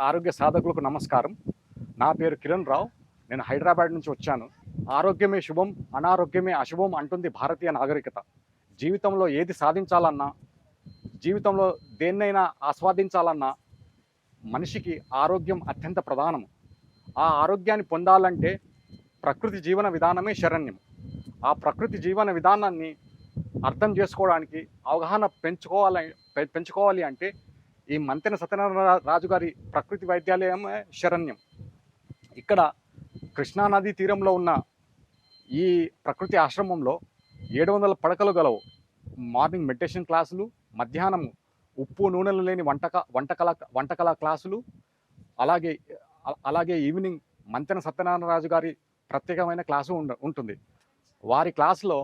ఆరోగ్య సాధకులకు నమస్కారం. నా పేరు కిరణ్ రావు. నేను హైదరాబాద్ నుంచి వచ్చాను. ఆరోగ్యమే శుభం అనారోగ్యమే అశుభం అంటుంది భారతీయ నాగరికత. జీవితంలో ఏది సాధించాలన్నా జీవితంలో దేన్నైనా ఆస్వాదించాలన్నా మనిషికి ఆరోగ్యం అత్యంత ప్రధానం ఆ ఆరోగ్యాన్ని పొందాలంటే ప్రకృతి జీవన విధానమే శరణ్యం. ఆ ప్రకృతి జీవన విధానాన్ని అర్థం చేసుకోవడానికి అవగాహన పెంచుకోవాలి పె- పెంచుకోవాలి అంటే ఈ మంతెన సత్యనారాయణ రాజు గారి ప్రకృతి వైద్యాలయమే శరణ్యం. ఇక్కడ కృష్ణానది తీరంలో ఉన్న ఈ ప్రకృతి ఆశ్రమంలో ఏడు వందల పడకలు గలవు. మార్నింగ్ మెడిటేషన్ క్లాసులు మధ్యాహ్నం ఉప్పు నూనెలు లేని వంటక వంటకల వంటకల క్లాసులు అలాగే అలాగే ఈవినింగ్ మంతెన సత్యనారాయణ రాజు గారి ప్రత్యేకమైన క్లాసు ఉంటుంది. వారి క్లాసులో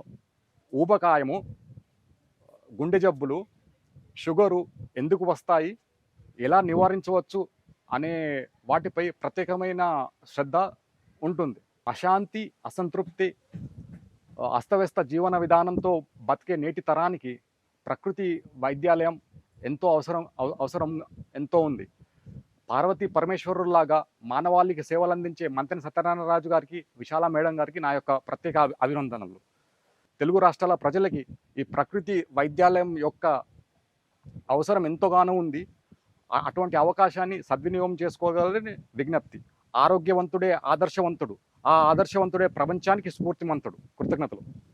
ఊబకాయము గుండె జబ్బులు షుగరు ఎందుకు వస్తాయి? ఎలా నివారించవచ్చు? అనే వాటిపై ప్రత్యేకమైన శ్రద్ధ ఉంటుంది. అశాంతి అసంతృప్తి అస్తవ్యస్త జీవన విధానంతో బతికే నేటి తరానికి ప్రకృతి వైద్యాలయం ఎంతో అవసరం అవసరం ఎంతో ఉంది. పార్వతీ పరమేశ్వరులాగా మానవాళికి సేవలు అందించే మంత్రి సత్యనారాయణ రాజు గారికి విశాల మేడం గారికి నా యొక్క ప్రత్యేక అభినందనలు. తెలుగు రాష్ట్రాల ప్రజలకి ఈ ప్రకృతి వైద్యాలయం యొక్క అవసరం ఎంతోగానో ఉంది. ఆ- అటువంటి అవకాశాన్ని సద్వినియోగం చేసుకోగలని విజ్ఞప్తి. ఆరోగ్యవంతుడే ఆదర్శవంతుడు. ఆ ఆదర్శవంతుడే ప్రపంచానికి స్ఫూర్తిమంతుడు. కృతజ్ఞతలు.